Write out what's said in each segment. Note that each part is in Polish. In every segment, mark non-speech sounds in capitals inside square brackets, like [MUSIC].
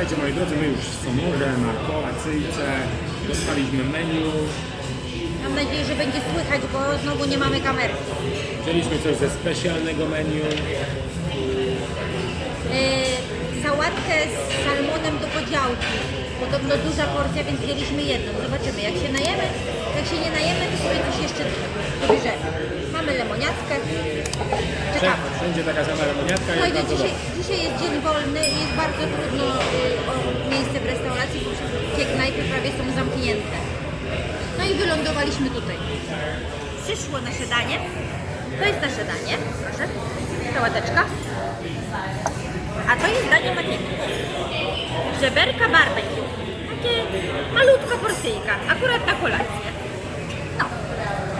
Słuchajcie moi drodzy, my już w Sonorze na kolacyjce dostaliśmy menu. Mam nadzieję, że będzie słychać, bo znowu nie mamy kamery. Wzięliśmy coś ze specjalnego menu. Yy, sałatkę z salmonem do podziałki. Podobno duża porcja, więc wzięliśmy jedną. Zobaczymy, jak się najemy. Jak się nie najemy, to sobie coś jeszcze dobierzemy. Mamy lemoniatkę. Czekamy. Wszędzie taka sama lemoniatka i Słuchajcie, bardzo dzisiaj, dzisiaj jest dzień wolny i jest bardzo trudno y, o miejsce w restauracji, bo wszystkie knajpy prawie są zamknięte. No i wylądowaliśmy tutaj. Przyszło nasze danie. To jest nasze danie, proszę. Sałateczka. A to jest danie Matiego. Żeberka barbecue. Takie malutka porcyjka, akurat na kolację.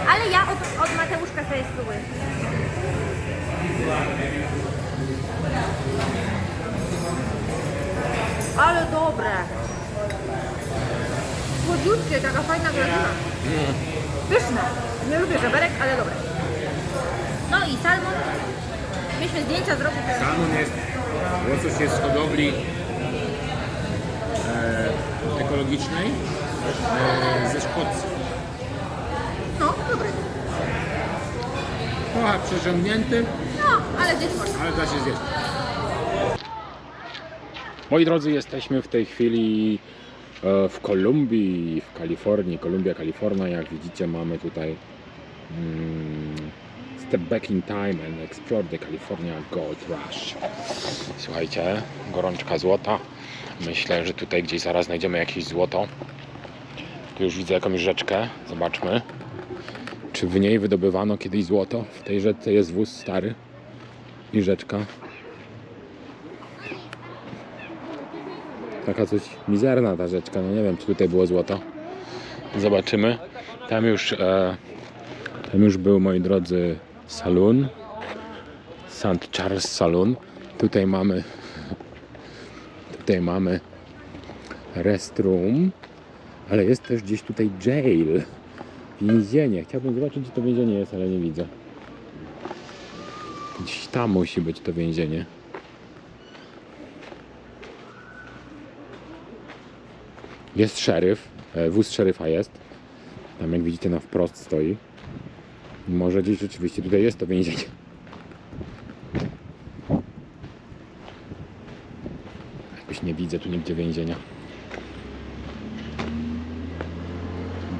Ale ja od, od Mateuszka sobie spróbuję. Ale dobre. Słodziutkie, taka fajna grażyna. Pyszne. Nie lubię żeberek, ale dobre. No i salmon. Myśmy zdjęcia zrobić. Salmon jest, łosoś jest z hodowli e, ekologicznej e, ze Szkocji. No, dobry. Trochę przeciągnięty, No, ale gdzieś można. ale da się zjeść. Moi drodzy, jesteśmy w tej chwili e, w Kolumbii, w Kalifornii, Kolumbia, Kalifornia. Jak widzicie, mamy tutaj mm, Step Back in Time and Explore the California Gold Rush. Słuchajcie, gorączka złota. Myślę, że tutaj gdzieś zaraz znajdziemy jakieś złoto. Tu już widzę jakąś rzeczkę. Zobaczmy. Czy w niej wydobywano kiedyś złoto? W tej rzece jest wóz stary i rzeczka. Taka coś mizerna ta rzeczka. No nie wiem, czy tutaj było złoto. Zobaczymy. Tam już, e, tam już był, moi drodzy, saloon. St. Charles Saloon. Tutaj mamy [LAUGHS] tutaj mamy restroom, ale jest też gdzieś tutaj jail. Więzienie. Chciałbym zobaczyć, gdzie to więzienie jest, ale nie widzę. Gdzieś tam musi być to więzienie. Jest szeryf. e, Wóz szeryfa jest. Tam jak widzicie na wprost stoi. Może gdzieś rzeczywiście tutaj jest to więzienie. Jakoś nie widzę tu nigdzie więzienia.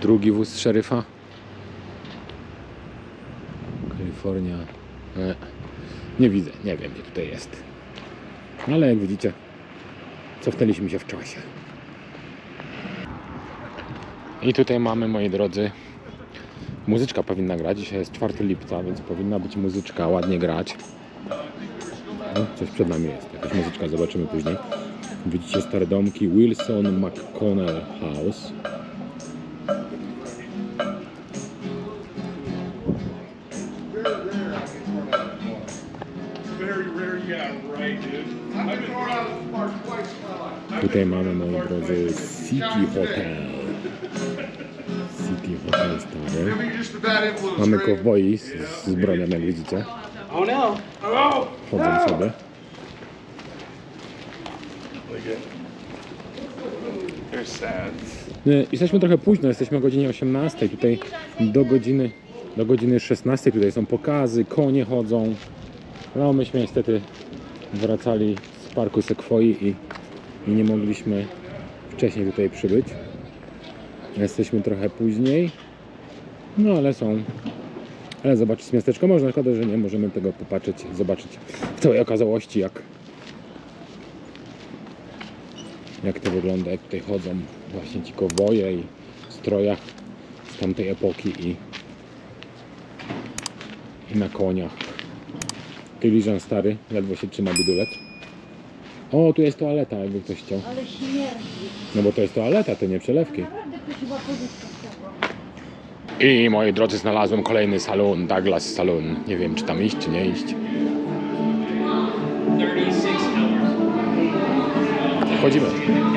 Drugi wóz szeryfa. Kalifornia. E, nie widzę, nie wiem gdzie tutaj jest. Ale jak widzicie, cofnęliśmy się w czasie. I tutaj mamy, moi drodzy, muzyczka powinna grać. Dzisiaj jest 4 lipca, więc powinna być muzyczka ładnie grać. Coś przed nami jest, jakaś muzyczka, zobaczymy później. Widzicie stare domki Wilson McConnell House. Tutaj mamy, moi drodzy, City Hotel. City Hotel stary. Mamy kowboi z, z bronią, jak widzicie. Chodzą sobie. Jesteśmy trochę późno, jesteśmy o godzinie 18. Tutaj do godziny, do godziny 16 tutaj są pokazy, konie chodzą. No myśmy niestety wracali z parku Sekwoi i, i nie mogliśmy wcześniej tutaj przybyć. Jesteśmy trochę później. No ale są. Ale zobaczyć miasteczko można, szkoda, że nie możemy tego popatrzeć, zobaczyć w całej okazałości jak jak to wygląda, jak tutaj chodzą właśnie ci kowboje i w strojach z tamtej epoki i, i na koniach. Tyliżan stary, ledwo się trzyma bidulet. O, tu jest toaleta, jakby ktoś chciał. Ale śmierdzi. No bo to jest toaleta, to nie przelewki. Naprawdę. I moi drodzy, znalazłem kolejny salon, Douglas Saloon. Nie wiem, czy tam iść, czy nie iść. 36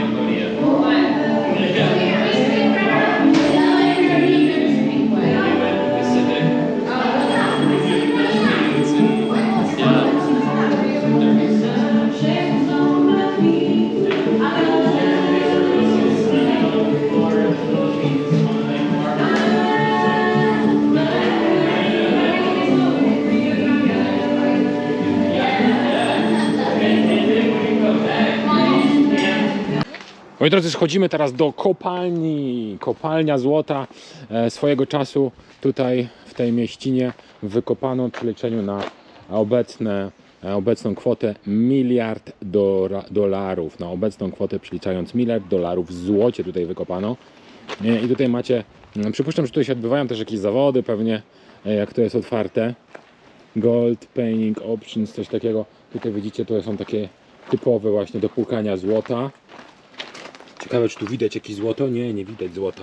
Moi drodzy, schodzimy teraz do kopalni. Kopalnia złota e, swojego czasu tutaj w tej mieścinie wykopano w przeliczeniu na obecne, e, obecną kwotę miliard dora- dolarów. Na obecną kwotę przeliczając miliard dolarów w złocie tutaj wykopano. E, I tutaj macie, mm, przypuszczam, że tutaj się odbywają też jakieś zawody pewnie, e, jak to jest otwarte. Gold, painting, options, coś takiego. Tutaj widzicie, to są takie typowe właśnie do płukania złota. Ciekawe, czy tu widać jakieś złoto? Nie, nie widać złota.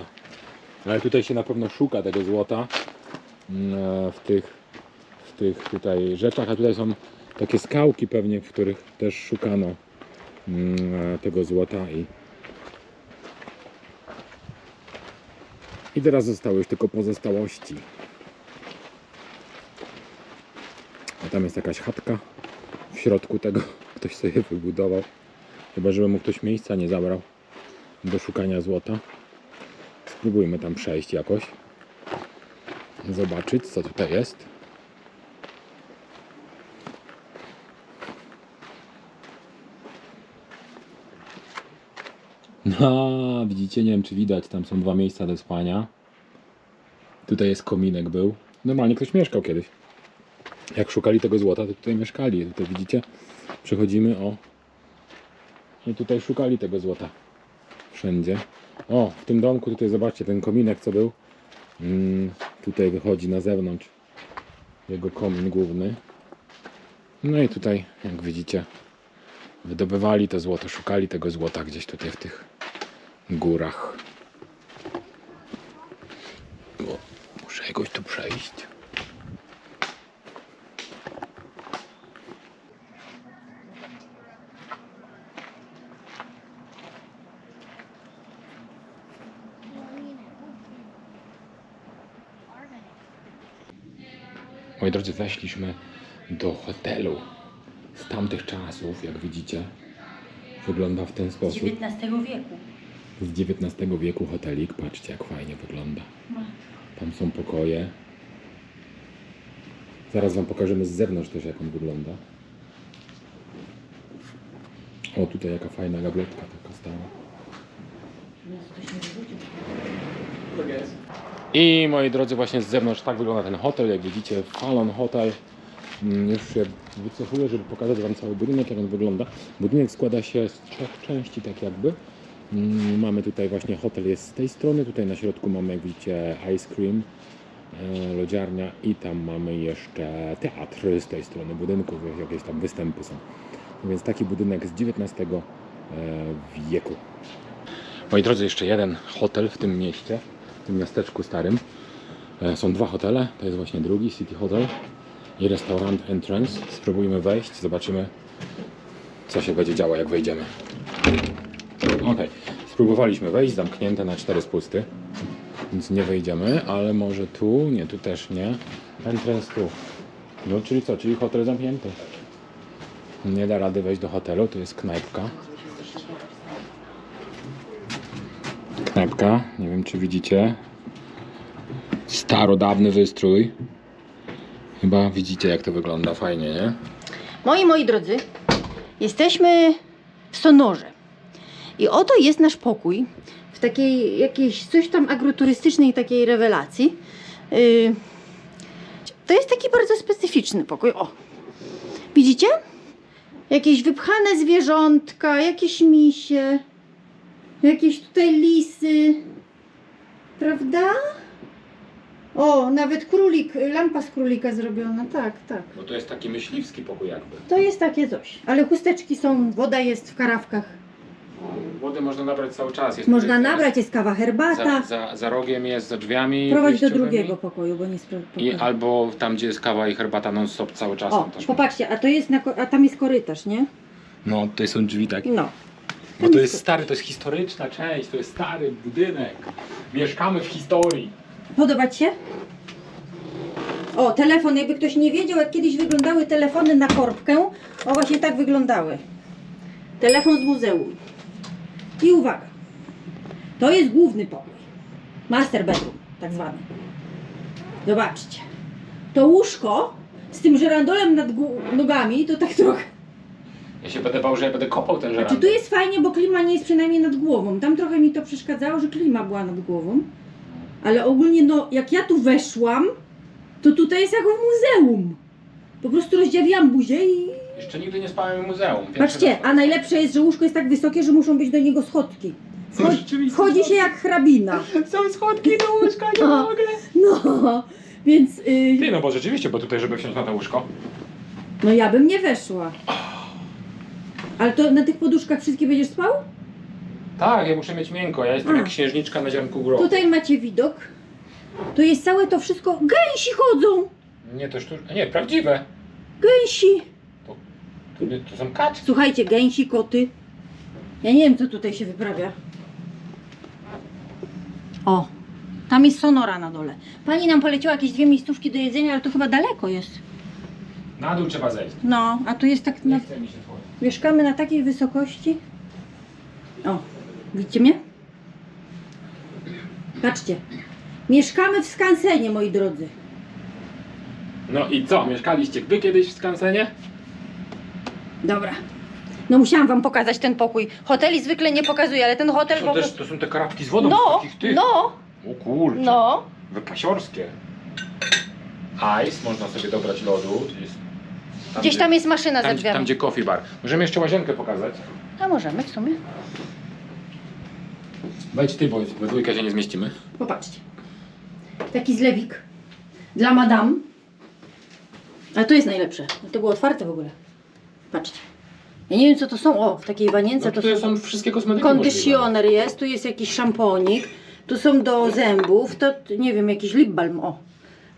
Ale tutaj się na pewno szuka tego złota mm, e, w tych, w tych tutaj rzeczach, a tutaj są takie skałki pewnie, w których też szukano mm, e, tego złota i i teraz zostały już tylko pozostałości. A tam jest jakaś chatka w środku tego [LAUGHS] ktoś sobie wybudował. Chyba, żeby mu ktoś miejsca nie zabrał do szukania złota. Spróbujmy tam przejść jakoś. Zobaczyć, co tutaj jest. No, widzicie, nie wiem czy widać, tam są dwa miejsca do spania. Tutaj jest kominek był. Normalnie ktoś mieszkał kiedyś. Jak szukali tego złota, to tutaj mieszkali. Tutaj widzicie, przechodzimy o. I tutaj szukali tego złota. Wszędzie. O, w tym domku tutaj zobaczcie, ten kominek co był. Mm, tutaj wychodzi na zewnątrz jego komin główny. No i tutaj, jak widzicie, wydobywali to złoto, szukali tego złota gdzieś tutaj w tych górach. O, muszę jakoś tu przejść. Drodzy, weszliśmy do hotelu z tamtych czasów, jak widzicie. Wygląda w ten sposób. XIX wieku. Z XIX wieku hotelik. Patrzcie, jak fajnie wygląda. Tam są pokoje. Zaraz Wam pokażemy z zewnątrz też, jak on wygląda. O, tutaj jaka fajna gabletka taka stała. Look, guys. I moi drodzy, właśnie z zewnątrz tak wygląda ten hotel. Jak widzicie, Fallon Hotel. Mm, Już się wycofuję, żeby pokazać Wam cały budynek, jak on wygląda. Budynek składa się z trzech części, tak jakby. Mm, Mamy tutaj właśnie hotel jest z tej strony, tutaj na środku mamy, jak widzicie, ice cream, e, lodziarnia i tam mamy jeszcze teatr z tej strony budynku, jakieś tam występy są. No Więc taki budynek z XIX e, wieku. Moi drodzy, jeszcze jeden hotel w tym mieście, w tym miasteczku starym. E, Są dwa hotele, to jest właśnie drugi, City Hotel i restaurant Entrance. Spróbujmy wejść, zobaczymy co się będzie działo jak wejdziemy. Ok, spróbowaliśmy wejść, zamknięte na cztery spusty, więc nie wejdziemy, ale może tu, nie, tu też nie. Entrance tu. No, czyli co, czyli hotel zamknięty. Nie da rady wejść do hotelu, tu jest knajpka. Knajpka, nie wiem czy widzicie. Starodawny wystrój. Chyba widzicie jak to wygląda fajnie, nie? Moi, moi drodzy, jesteśmy w Sonorze. I oto jest nasz pokój w takiej jakiejś coś tam agroturystycznej takiej rewelacji. Yy, to jest taki bardzo specyficzny pokój. O, widzicie? Jakieś wypchane zwierzątka, jakieś misie, jakieś tutaj lisy. Prawda? O, nawet królik, lampa z królika zrobiona. Tak, tak. Bo to jest taki myśliwski pokój jakby. To jest takie coś. Ale chusteczki są, woda jest w karawkach. Wody można nabrać cały czas. Jest Można jest- nabrać, jest kawa, herbata. Za, za, za rogiem jest, za drzwiami. Prowadź do drugiego pokoju, bo nie sprawdzę. I albo tam gdzie jest kawa i herbata non stop cały czas. O, tam też popatrzcie, a to jest na, ko- a tam jest korytarz, nie? No, tutaj są drzwi tak. No. Bo to jest stary, to jest historyczna część, to jest stary budynek. Mieszkamy w historii. Podoba ci się? O, telefon, jakby ktoś nie wiedział, jak kiedyś wyglądały telefony na korbkę. O, właśnie tak wyglądały. Telefon z muzeum. I uwaga, to jest główny pokój. Master bedroom, tak zwany. Zobaczcie. To łóżko z tym żerandolem nad nogami, to tak [LAUGHS] trochę Ja się będę bał, że ja będę kopał ten Czy żerandol. tu jest fajnie, bo klima nie jest przynajmniej nad głową. Tam trochę mi to przeszkadzało, że klima była nad głową. Ale ogólnie, no, jak ja tu weszłam, to tutaj jest jak w muzeum. Po prostu rozdziawiłam buzię i... Jeszcze nigdy nie spałem w muzeum. Pierwszy Patrzcie, a najlepsze jest, że łóżko jest tak wysokie, że muszą być do niego schodki. No, Wchodzi, rzeczywiście. wchodzi się jak hrabina. [LAUGHS] Są schodki do łóżka, nie [LAUGHS] O. mogę. No, więc... y, Ty, no bo rzeczywiście, bo tutaj, żeby wsiąść na to łóżko. no ja bym nie weszła. Ale to na tych poduszkach wszystkie będziesz spał? Tak, ja muszę mieć miękko. Ja jestem A. jak księżniczka na ziarnku grochu. Tutaj macie widok. To jest całe to wszystko. Gęsi chodzą! Nie, to sztuczne. Nie, prawdziwe. Gęsi! To, to są kaczki. Słuchajcie, gęsi, koty. Ja nie wiem, co tutaj się wyprawia. O, tam jest sonora na dole. Pani nam poleciła jakieś dwie miejscówki do jedzenia, ale to chyba daleko jest. Na dół trzeba zejść. No, a tu jest tak. Na... Nie chce mi się wchodzić. Mieszkamy na takiej wysokości. O, widzicie mnie? Patrzcie. Mieszkamy w skansenie, moi drodzy. No i co, mieszkaliście wy kiedyś w skansenie? Dobra. No musiałam wam pokazać ten pokój. Hoteli zwykle nie pokazuję, ale ten hotel To, po też, prostu... to są te karabki z wodą No, takich tych. no, O kurczę. no. Wypasiorskie. Ice, można sobie dobrać lodu. Jest Gdzieś tam jest maszyna za tam, drzwiami. tam gdzie coffee bar. Możemy jeszcze łazienkę pokazać. A możemy w sumie. Wejdź ty, bo we dwójkę się nie zmieścimy. Popatrzcie. Taki zlewik dla madam. Ale to jest najlepsze. To było otwarte w ogóle. Patrzcie. Ja nie wiem co to są. O, w takiej wanience No to tutaj są... są wszystkie kosmetyki możliwe. Kondycjoner jest, tu jest jakiś szamponik, tu są do zębów, to nie wiem, jakiś lip balm, o,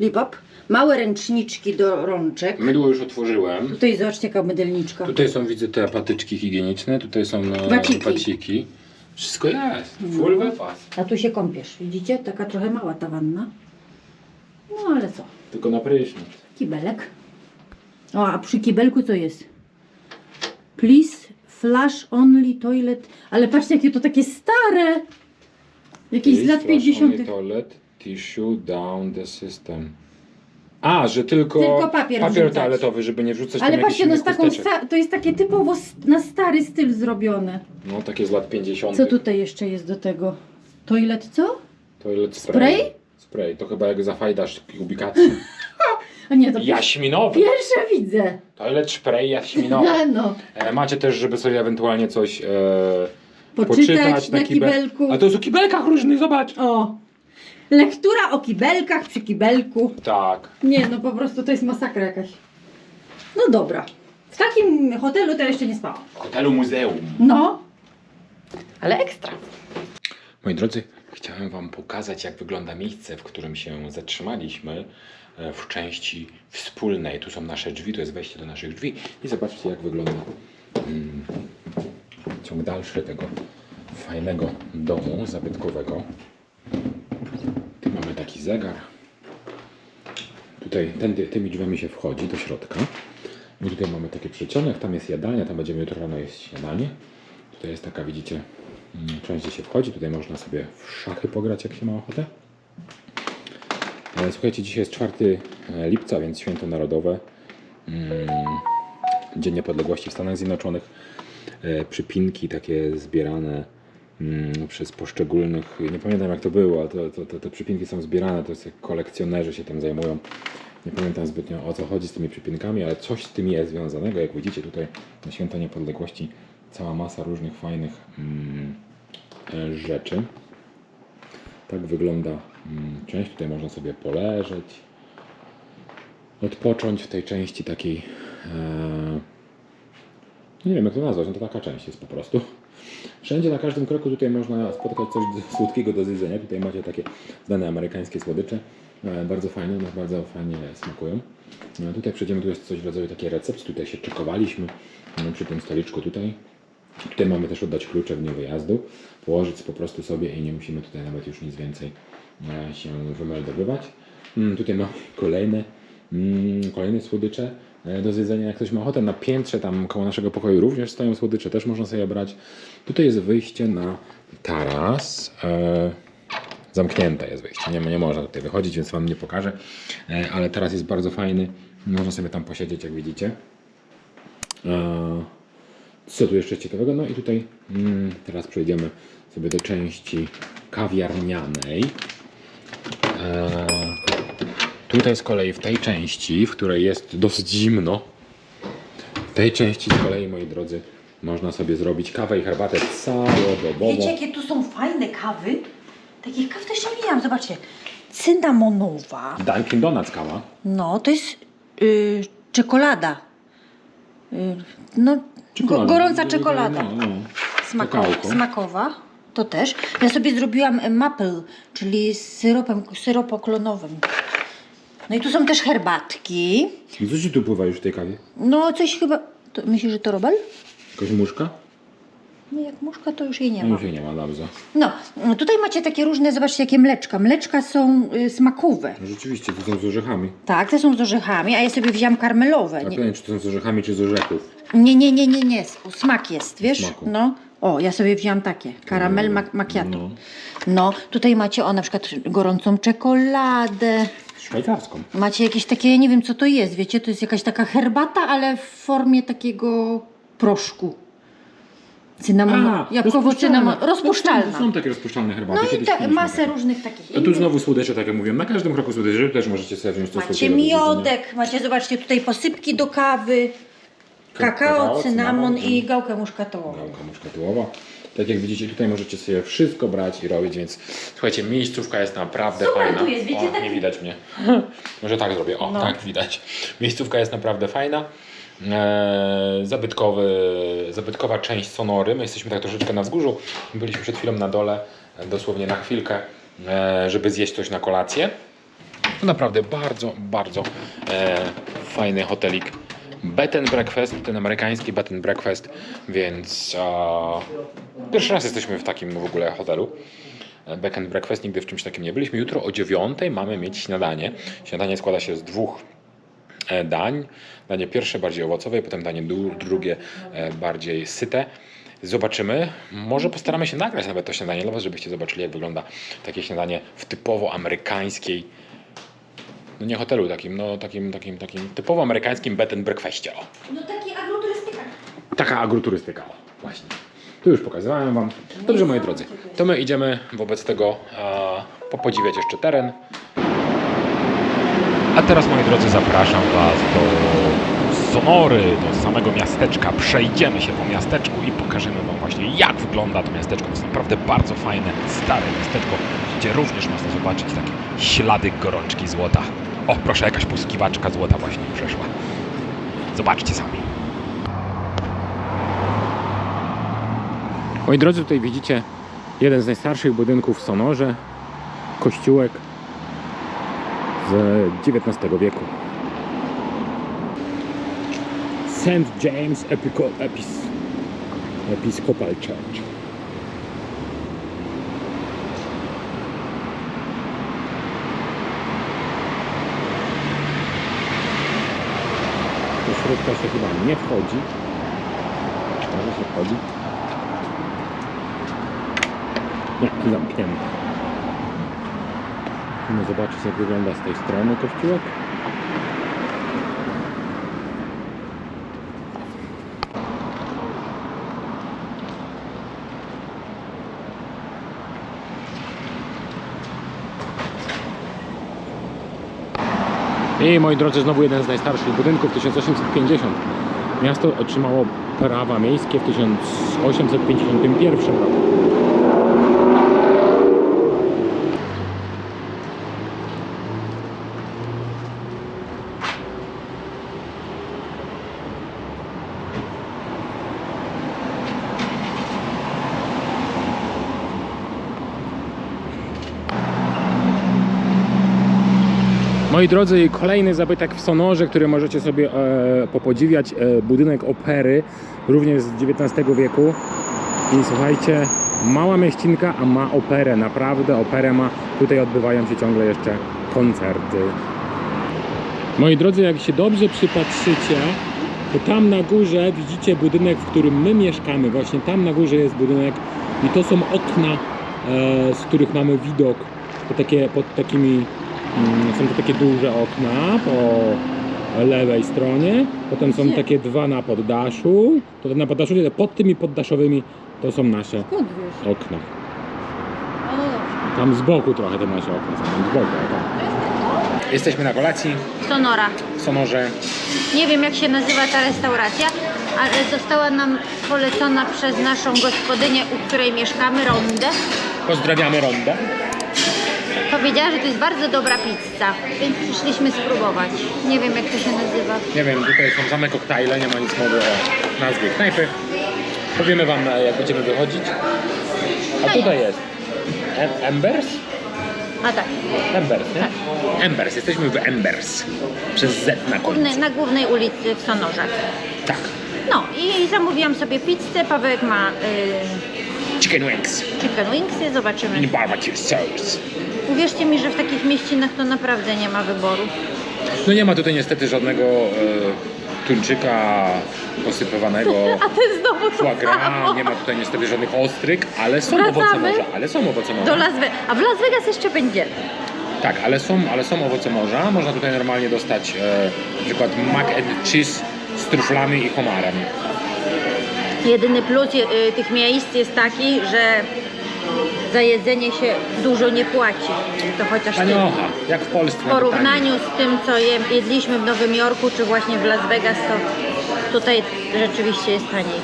lip up. Małe ręczniczki do rączek. Mydło już otworzyłem. Tutaj zobaczcie jaka mydelniczka. Tutaj są, widzę, te patyczki higieniczne. Tutaj są no, Waciki. waciki. Wszystko jest. Full wypas. A tu się kąpiesz, widzicie? Taka trochę mała ta wanna. No ale co? Tylko na prysznic. Kibelek. O, a przy kibelku co jest? Please flash only toilet. Ale patrzcie, jakie to takie stare. Jakieś z lat 50. toilet, tissue down the system. A, że tylko, Tylko papier papier wrzucać. toaletowy, żeby nie wrzucać Ale patrzcie, no z taką sta- to jest takie typowo na stary styl zrobione. No, takie z lat 50. Co tutaj jeszcze jest do tego? Toilet co? Toilet spray. Spray? Spray, to chyba jak zafajdasz ubikację. [LAUGHS] A nie, to Jaśminowy. pierwsze widzę. Toilet spray jaśminowy. [LAUGHS] No. E, macie też, żeby sobie ewentualnie coś e, Poczytać, na kibe- kibelku. A to jest o kibelkach różnych, zobacz. O. Lektura o kibelkach przy kibelku. Tak. Nie, no po prostu to jest masakra jakaś. No dobra. W takim hotelu to jeszcze nie spałam. W hotelu muzeum. No. Ale ekstra. Moi drodzy, chciałem Wam pokazać, jak wygląda miejsce, w którym się zatrzymaliśmy e, w części wspólnej. Tu są nasze drzwi, to jest wejście do naszych drzwi i zobaczcie, jak wygląda mm, ciąg dalszy tego fajnego domu zabytkowego. Taki zegar. Tutaj tędy, tymi drzwiami się wchodzi do środka. My tutaj mamy taki przeciąg, tam jest jadalnia, tam będziemy jutro rano jeść śniadanie. Tutaj jest taka, widzicie, mm, część, gdzie się wchodzi. Tutaj można sobie w szachy pograć, jak się ma ochotę. Ale słuchajcie, dzisiaj jest 4 lipca, więc święto narodowe. Mm, Dzień Niepodległości w Stanach Zjednoczonych. E, Przypinki takie zbierane przez poszczególnych, nie pamiętam jak to było, ale to, to, te przypinki są zbierane, to jest jak kolekcjonerzy się tym zajmują. Nie pamiętam zbytnio o co chodzi z tymi przypinkami, ale coś z tym jest związanego. Jak widzicie tutaj na Święto Niepodległości cała masa różnych fajnych mm, e, rzeczy. Tak wygląda mm, część. Tutaj można sobie poleżeć, odpocząć w tej części takiej. E, nie wiem jak to nazwać, no to taka część jest po prostu. Wszędzie na każdym kroku tutaj można spotkać coś słodkiego do zjedzenia. Tutaj macie takie znane amerykańskie słodycze. E, Bardzo fajne, no, bardzo fajnie smakują. No, tutaj przejdziemy, tu jest coś w rodzaju takiej recepcji. Tutaj się czekowaliśmy no, przy tym stoliczku tutaj. Tutaj mamy też oddać klucze w dniu wyjazdu, położyć po prostu sobie i nie musimy tutaj nawet już nic więcej e, się wymeldowywać. Mm, Tutaj mamy [LAUGHS] kolejne, mm, kolejne słodycze do zjedzenia. Jak ktoś ma ochotę, na piętrze tam koło naszego pokoju również stoją słodycze, też można sobie brać. Tutaj jest wyjście na taras. E, zamknięte jest wyjście, nie, nie można tutaj wychodzić, więc Wam nie pokażę. E, ale teraz jest bardzo fajny, można sobie tam posiedzieć, jak widzicie. E, Co tu jeszcze ciekawego? No i tutaj mm, teraz przejdziemy sobie do części kawiarnianej. Tutaj z kolei w tej części, w której jest dosyć zimno, w tej części z kolei, moi drodzy, można sobie zrobić kawę i herbatę całodobową. Wiecie, jakie tu są fajne kawy? Takich kaw też nie widziałam, zobaczcie. Cynamonowa. Dunkin Donuts kawa. No, to jest y, czekolada. Y, no. Go, gorąca czekolada. No, no. Smako, kakałko. smakowa. To też. Ja sobie zrobiłam e, maple, czyli z syropem, syropo klonowym. No i tu są też herbatki. I co ci tu pływa już w tej kawie? No, coś chyba... To, myślisz, że to robel? Jakaś muszka? No jak muszka, to już jej nie No ma. już jej nie ma, dobrze. No, tutaj macie takie różne, zobaczcie, jakie mleczka. Mleczka są y, smakowe. No rzeczywiście, to są z orzechami. Tak, te są z orzechami, a ja sobie wzięłam karmelowe. Tak, Nie, nie wiem, czy to są z orzechami, czy z orzechów. nie, nie, nie, nie, nie. smak jest, wiesz? Smaku. No. O, ja sobie wzięłam takie. Karamel mac- macchiato. No. No, tutaj macie o na przykład gorącą czekoladę. Szwajcarską. Macie jakieś takie, ja nie wiem co to jest, wiecie, to jest jakaś taka herbata, ale w formie takiego proszku. Cynamono, jabłkowo cynamon, rozpuszczalna. No, są takie rozpuszczalne herbaty. No i ta, masę takie. różnych takich A tu znowu słodycze, tak jak mówiłem. Na każdym kroku słodycze też możecie sobie wziąć to Macie miodek, macie, zobaczcie, tutaj posypki do kawy, kakao, cynamon cynamon i gałkę muszkatołową. Gałka muszkatułowa. Tak jak widzicie, tutaj możecie sobie wszystko brać i robić, więc słuchajcie, miejscówka jest naprawdę Super fajna. tu jest, wiecie, o, tak- nie widać mnie. [LAUGHS] Może tak zrobię. O, No. tak widać. Miejscówka jest naprawdę fajna. Eee, zabytkowy, zabytkowa część Sonory. My jesteśmy tak troszeczkę na wzgórzu. Byliśmy przed chwilą na dole, e, dosłownie na chwilkę, e, żeby zjeść coś na kolację. To naprawdę bardzo, bardzo e, fajny hotelik. Bed and breakfast, ten amerykański bed and breakfast, więc pierwszy raz jesteśmy w takim w ogóle hotelu. Bed and breakfast, nigdy w czymś takim nie byliśmy. Jutro o dziewiątej mamy mieć śniadanie. Śniadanie składa się z dwóch e, dań. Danie pierwsze bardziej owocowe, potem danie drugie e, bardziej syte. Zobaczymy. Może postaramy się nagrać nawet to śniadanie dla Was, żebyście zobaczyli, jak wygląda takie śniadanie w typowo amerykańskiej no nie hotelu takim, no takim, takim, takim typowo amerykańskim bed and breakfastie. O. No taki agroturystyka. Taka agroturystyka, o, właśnie. Tu już pokazywałem Wam. Dobrze, moi drodzy, to my idziemy wobec tego e, popodziwiać jeszcze teren. A teraz, moi drodzy, zapraszam Was do Sonory, do samego miasteczka. Przejdziemy się po miasteczku i pokażemy Wam właśnie, jak wygląda to miasteczko. To jest naprawdę bardzo fajne, stare miasteczko, gdzie również można zobaczyć takie ślady gorączki złota. O, proszę, jakaś poszukiwaczka złota właśnie przeszła. Zobaczcie sami. Moi drodzy, tutaj widzicie jeden z najstarszych budynków w Sonorze. Kościółek z XIX wieku. St. James Episcopal Church. Do środka się chyba nie wchodzi. Może się wchodzi. Nie, zamknięte. Musimy zobaczyć jak wygląda z tej strony kościółek. I moi drodzy, znowu jeden z najstarszych budynków, 1850. Miasto otrzymało prawa miejskie w 1851 roku. Moi drodzy, kolejny zabytek w Sonorze, który możecie sobie e, popodziwiać, e, budynek opery, również z XIX wieku. I słuchajcie, mała mieścinka, a ma operę, naprawdę operę ma. Tutaj odbywają się ciągle jeszcze koncerty. Moi drodzy, jak się dobrze przypatrzycie, to tam na górze widzicie budynek, w którym my mieszkamy. Właśnie tam na górze jest budynek i to są okna, e, z których mamy widok. To takie, pod takimi, są to takie duże okna po lewej stronie. Potem są Gdzie? takie dwa na poddaszu. To na poddaszu, pod tymi poddaszowymi to są nasze Skąd wiesz? okna. O, no dobrze. Tam z boku trochę te nasze okna są, tam z boku. tam. Jesteśmy na kolacji Sonora. w Sonorze. Nie wiem jak się nazywa ta restauracja, ale została nam polecona przez naszą gospodynię, u której mieszkamy, Rondę. Pozdrawiamy Rondę. Powiedziała, że to jest bardzo dobra pizza, więc przyszliśmy spróbować. Nie wiem jak to się nazywa. Nie wiem, tutaj są same koktajle, nie ma nic mowy o nazwie knajpy. Powiemy wam e, jak będziemy wychodzić. A tutaj jest Em- Embers? A tak, Embers, nie? Tak. Embers, jesteśmy w Embers. Przez Z na główny, na głównej ulicy w Sonorze. Tak. No i zamówiłam sobie pizzę, Pawełek ma y, Chicken wings chicken wingsy, zobaczymy. i barbecue sauce. Uwierzcie mi, że w takich mieścinach to naprawdę nie ma wyboru. No nie ma tutaj niestety żadnego e, tuńczyka posypywanego [LAUGHS] A ty znowu to samo. nie ma tutaj niestety żadnych ostryk, ale są Wracamy. owoce morza, ale są owoce morza. Do Las Vegas. A w Las Vegas jeszcze będzie. Tak, ale są, ale są owoce morza. Można tutaj normalnie dostać e, na przykład mac and cheese z truflami i homarem. Jedyny plus je, y, tych miejsc jest taki, że za jedzenie się dużo nie płaci. To chociaż jak w Polsce. W porównaniu z tym, co je, jedliśmy w Nowym Jorku czy właśnie w Las Vegas, to tutaj rzeczywiście jest taniej.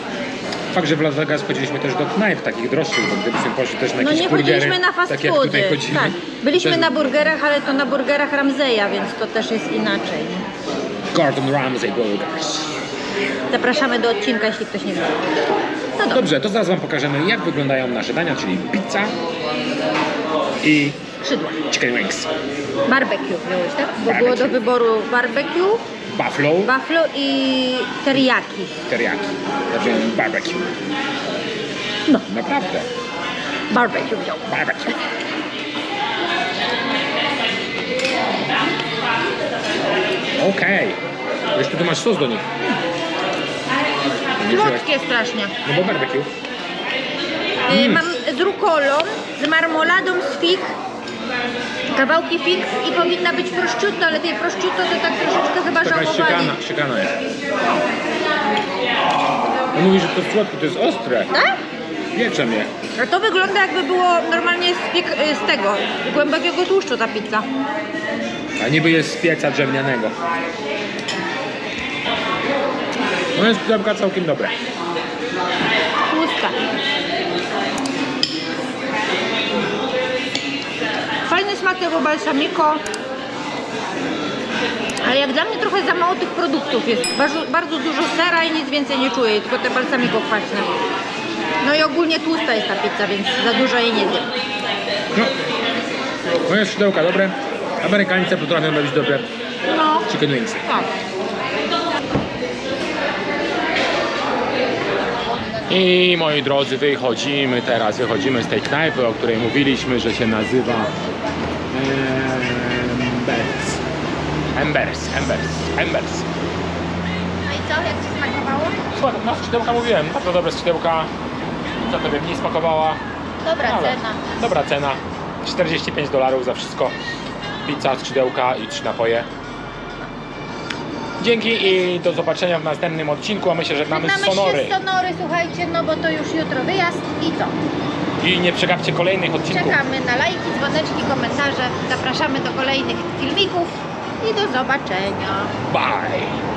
Fakt, że w Las Vegas chodziliśmy też do knajp takich droższych, bo gdybyśmy poszli też na No jakieś nie burgery, chodziliśmy na fast tak jak foody. tutaj chodzimy. Tak. Byliśmy też na burgerach, ale to na burgerach Ramzeja, więc to też jest inaczej. Gordon Ramsay Burgers. Zapraszamy do odcinka, jeśli ktoś nie wie. No dobrze. Dobrze, to zaraz Wam pokażemy, jak wyglądają nasze dania, czyli pizza i Skrzydła. chicken wings. Barbecue wziąłeś, tak? Bo Barbecue. było do wyboru barbecue, Buffalo, buffalo i teriyaki. teriyaki. Wziąłem barbecue. No. Naprawdę, Barbecue wziął. barbecue. Okej. Jeszcze tu masz sos do nich. Słodkie strasznie. No bo barbecue. Y, Mam z rukolą, z marmoladą z fig, kawałki fig i powinna być prosciutto, ale tej prosciutto to tak troszeczkę chyba Taka żałowali. siekana jest. On mówi, że to słodkie, to jest ostre. Tak? Piecze mnie. A to wygląda jakby było normalnie z, piek- y, z tego, z głębokiego tłuszczu ta pizza. A niby jest z pieca drzewnianego. No jest pudełka całkiem dobre. Tłusta. Fajny smak tego balsamico. Ale jak dla mnie trochę za mało tych produktów jest. Bardzo, bardzo dużo sera i nic więcej nie czuję, tylko te balsamico kwaśne. No i ogólnie tłusta jest ta pizza, więc za dużo jej nie zjem. No, no jest pudełka dobre. Amerykańcy potrafią robić dobre No, chicken wingsy. tak. I moi drodzy, wychodzimy teraz, wychodzimy z tej knajpy, o której mówiliśmy, że się nazywa Embers. Embers, Embers, Embers. No i co, jak Ci smakowało? Słuchaj, no skrzydełka mówiłem, bardzo dobre skrzydełka. Co tobie mniej smakowała? Dobra Ale cena. Dobra cena. 45 dolarów za wszystko. Pizza, skrzydełka i trzy napoje. Dzięki i do zobaczenia w następnym odcinku, a my się żegnamy z Żegnamy Sonory. się z Sonory, słuchajcie, no bo to już jutro wyjazd i co? I nie przegapcie kolejnych odcinków. Czekamy na lajki, dzwoneczki, komentarze. Zapraszamy do kolejnych filmików i do zobaczenia. Bye!